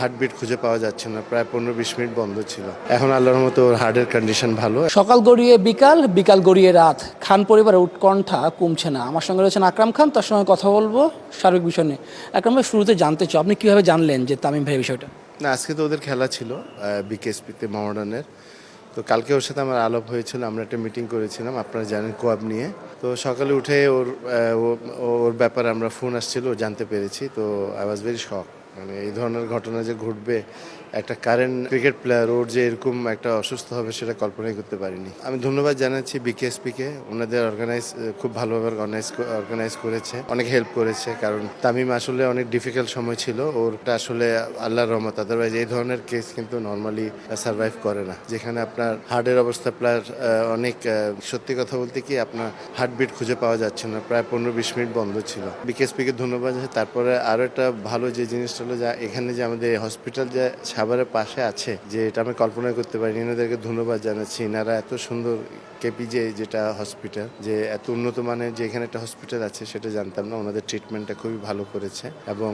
Heartbeat খুঁজে পাওয়া যাচ্ছে না প্রায় পনেরো বিশ মিনিট বন্ধ ছিল। এখন আল্লাহর মতো ওর হার্টের কন্ডিশন ভালো। সকাল গড়িয়ে বিকাল বিকাল গড়িয়ে রাত। খান পরিবারের উৎকণ্ঠা কমছে না। আমার সঙ্গে রয়েছেন আকরাম খান তার সঙ্গে কথা বলব সার্বিক বিষয় নিয়ে। আকরাম ভাই শুরুতে জানতে চাও আপনি কীভাবে জানলেন যে তামিম ভাই বিষয়টা? না আজকে তো ওদের খেলা ছিল বিকেএসপিতে মডার্নের তো কালকে ওর সাথে আমার আলাপ হয়েছিল আমরা একটা মিটিং করেছিলাম আপনারা জানেন কোয়াব নিয়ে। তো সকালে উঠে ওর ওর ব্যাপারে আমরা ফোন আসছিল ও জানতে পেরেছি তো আই ওয়াজ ভেরি শক মানে এই ধরনের ঘটনা যে ঘটবে, একটা কারেন্ট ক্রিকেট প্লেয়ার ওর যে এরকম একটা অসুস্থ হবে সেটা কল্পনাই করতে পারিনি। আমি ধন্যবাদ জানাচ্ছি বিকেএসপিকে ওনাদের অর্গানাইজ খুব ভালোভাবে অর্গানাইজ অর্গানাইজ করেছে। অনেক হেল্প করেছে, কারণ তামিম আসলে অনেক ডিফিকাল্ট সময় ছিল। ওরটা আসলে আল্লাহর রহমত। আদারওয়াইজ এই ধরনের কেস কিন্তু নর্মালি সার্ভাইভ করে না। যেখানে আপনার হার্টের অবস্থা প্লাস অনেক সত্যি কথা বলতে কি আপনার হার্টবিট খুঁজে পাওয়া যাচ্ছে না। প্রায় পনেরো বিশ মিনিট বন্ধ ছিল। বিকেএসপিকে ধন্যবাদ তারপরে আরও একটা ভালো যে জিনিসটা হলো যা এখানে যে আমাদের হসপিটাল যে সাভারের পাশে আছে, যে এটা আমি কল্পনা করতে পারি এনাদেরকে ধন্যবাদ জানাচ্ছি। এনারা এত সুন্দর কেপিজে যেটা হসপিটাল যে এত উন্নত মানের যে এখানে একটা হসপিটাল আছে, সেটা জানতাম না। ওনাদের ট্রিটমেন্টটা খুবই ভালো করেছে এবং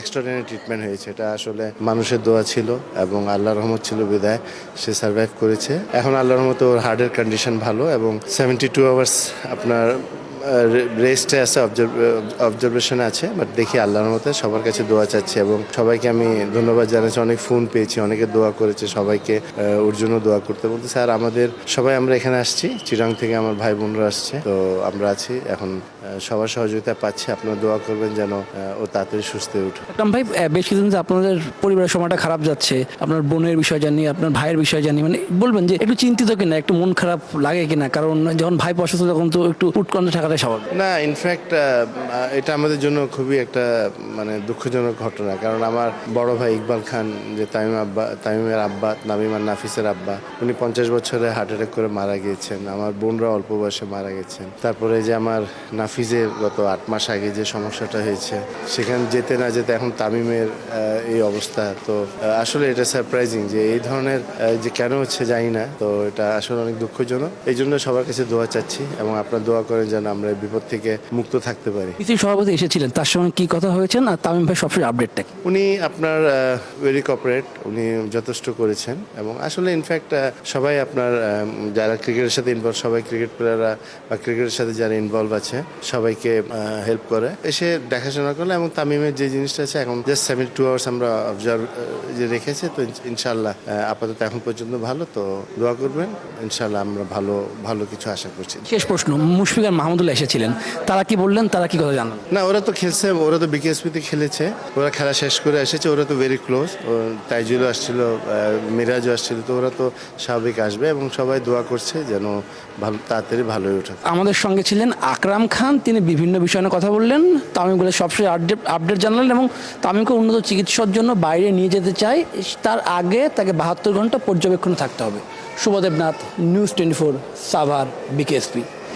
এক্সট্রাঅর্ডিনারি ট্রিটমেন্ট হয়েছে। এটা আসলে মানুষের দোয়া ছিল এবং আল্লাহ রহমত ছিল বিদায়। সে সার্ভাইভ করেছে। এখন আল্লাহর রহমত ওর হার্টের কন্ডিশন ভালো এবং সেভেন্টি টু আওয়ার্স আপনার রেস্টে আছে অবজারভেশন আছে বাট দেখি আল্লাহর মতে সবার কাছে দোয়া চাচ্ছি এবং সবাইকে আমি ধন্যবাদ জানাচ্ছি। অনেক ফোন পেয়েছি, অনেকে দোয়া করেছে, সবাইকে ওর জন্য দোয়া করতে বলতে। স্যার, আমাদের সবাই আমরা এখানে আসছি চিরাং থেকে আমার ভাই বোনরা আসছে, তো আমরা আছি এখন সবার সহযোগিতা পাচ্ছি। আপনারা দোয়া করবেন যেন ও তাড়াতাড়ি সুস্থ উঠে ভাই বেশ কিছুদিন আপনাদের পরিবারের সময়টা খারাপ যাচ্ছে, আপনার বোনের বিষয় জানি, আপনার ভাইয়ের বিষয় জানি মানে বলবেন যে একটু চিন্তিত কিনা, একটু মন খারাপ লাগে কিনা? কারণ যখন ভাই অসুস্থ তখন তো একটু উৎকণ্ঠা থাকাটাই স্বাভাবিক। না ইনফ্যাক্ট এটা আমাদের জন্য খুবই একটা মানে দুঃখজনক ঘটনা। কারণ আমার বড় ভাই ইকবাল খান, যে তামিম আব্বা, তামিমের আব্বা তামিম আর নাফিসের আব্বা, উনি পঞ্চাশ বছরে হার্ট অ্যাটাক করে মারা গিয়েছেন। আমার বোনরা অল্প বয়সে মারা গেছেন। তারপরে যে আমার নাফিজের গত আট মাস আগে যে সমস্যাটা হয়েছে, সেখানে যেতে না যেতে এখন তামিমের এই অবস্থা। তো আসলে এটা সারপ্রাইজিং যে এই ধরনের যে কেন হচ্ছে জানি না। তো এটা আসলে অনেক দুঃখজনক। এই জন্য সবার কাছে দোয়া চাচ্ছি এবং আপনার দোয়া করেন যেন আমরা এই বিপদ থেকে মুক্ত থাকতে পারি। পিসির সভাপতি এসেছিলেন তার সঙ্গে কি কথা হয়েছেন? আর তামিম ভাই সবসময় আপডেটটা কি? উনি আপনার ভেরি কপারেট উনি যথেষ্ট করেছেন এবং আসলে ইনফ্যাক্ট সবাই আপনার যারা ক্রিকেটের সাথে ইনভলভ সবাই ক্রিকেট প্লেয়াররা বা ক্রিকেটের সাথে যারা ইনভলভ আছে সবাইকে হেল্প করে। এসে দেখাশোনা করলে এবং তামিমের যে জিনিসটা আছে এখন জাস্ট সেভেন্টি টু আওয়ার্স আমরা অবজার্ভ যে রেখেছে তো ইনশাল্লাহ আপাতত এখন পর্যন্ত ভালো তো দোয়া করবেন। ইনশাল্লাহ আমরা ভালো ভালো কিছু আশা করছি। শেষ প্রশ্ন মুশফিক আর মাহমুদুল্লাহ এসেছিলেন তারা কি বললেন তারা কি কথা জানান না ওরা তো খেলছে ওরা তো বিকেএসপিতে খেলেছে ওরা খেলা শেষ করে এসেছে ওরা তো ভেরি ক্লোজ তাইজুলও আসছিল মিরাজও আসছিল তো ওরা তো স্বাভাবিক আসবে এবং সবাই দোয়া করছে যেন ভালো তাড়াতাড়ি ভালো হয়ে ওঠে। আমাদের সঙ্গে ছিলেন আকরাম খান তিনি বিভিন্ন বিষয় নিয়ে কথা বললেন তামিম বলে সবসময় আপডেট আপডেট জানালেন এবং তামিমকে উন্নত চিকিৎসার জন্য বাইরে নিয়ে যেতে চাই তার আগে তাকে বাহাত্তর ঘণ্টা পর্যবেক্ষণে থাকতে হবে। Shubhadeb Nath news twenty four Savar BKSP